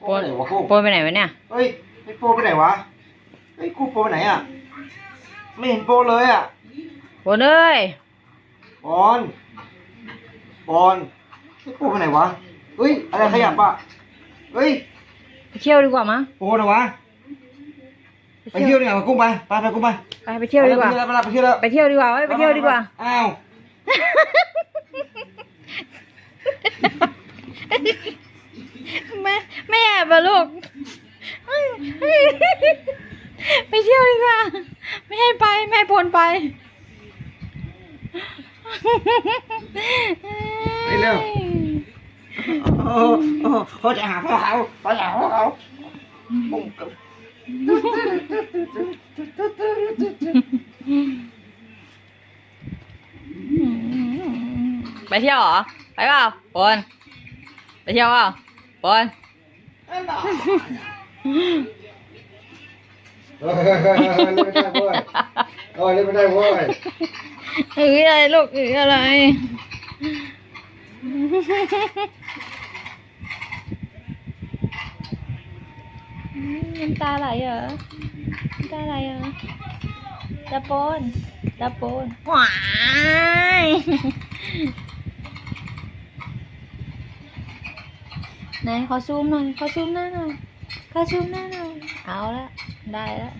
โป้ไปไหนวะกูโปนไปไหนวะเนี่ยเฮ้ยไอ้โป้ไปไหนวะไอ้ยกูโป้ไปไหนอะ ไม่เห็นโป้เลยอะโปนเอ้ยปอนปอนไอ้โป้ไปไหนวะเฮ้ยอะไรขยับอะเฮ้ยไปเที่ยวดีกว่ามั้งโป้นะวะไปเที่ยวดีกว่ากุ้งไปไปไปกุ้งไปไปไปเที่ยวดีกว่า ไปแล้วไปแล้วไปเที่ยวแล้วไปเที่ยวดีกว่าเว้ยไปเที่ยวดีกว่า อ้าวแม่ะลูก ไปเที่ยวดีกว่า ไม่ให้ไปไม่ให้พลไป ไปเร็ว โอ้โอ้เขาจะหาพ่อเขาเขาจะหาพ่อเขาปุ้งกับไปเที่ยวเหรอ ไปเปล่าพลไปเที่ยวเปล่าพล เฮ้ยเฮ้ยเฮ้ยเฮ้ยเล่นไม่ได้เว้ยโอ้ยเล่นไม่ได้เว้ยเอ้ยอะไรลูกเอ้ยอะไรน้ำตาไหลเหรอน้ำตาไหลเหรอตะโปนตะโปนหวาย ไหนขอซูมหน่อยขอซูมหน้าหน่อยขอซูมหน้าหน่อยเอาละได้ละ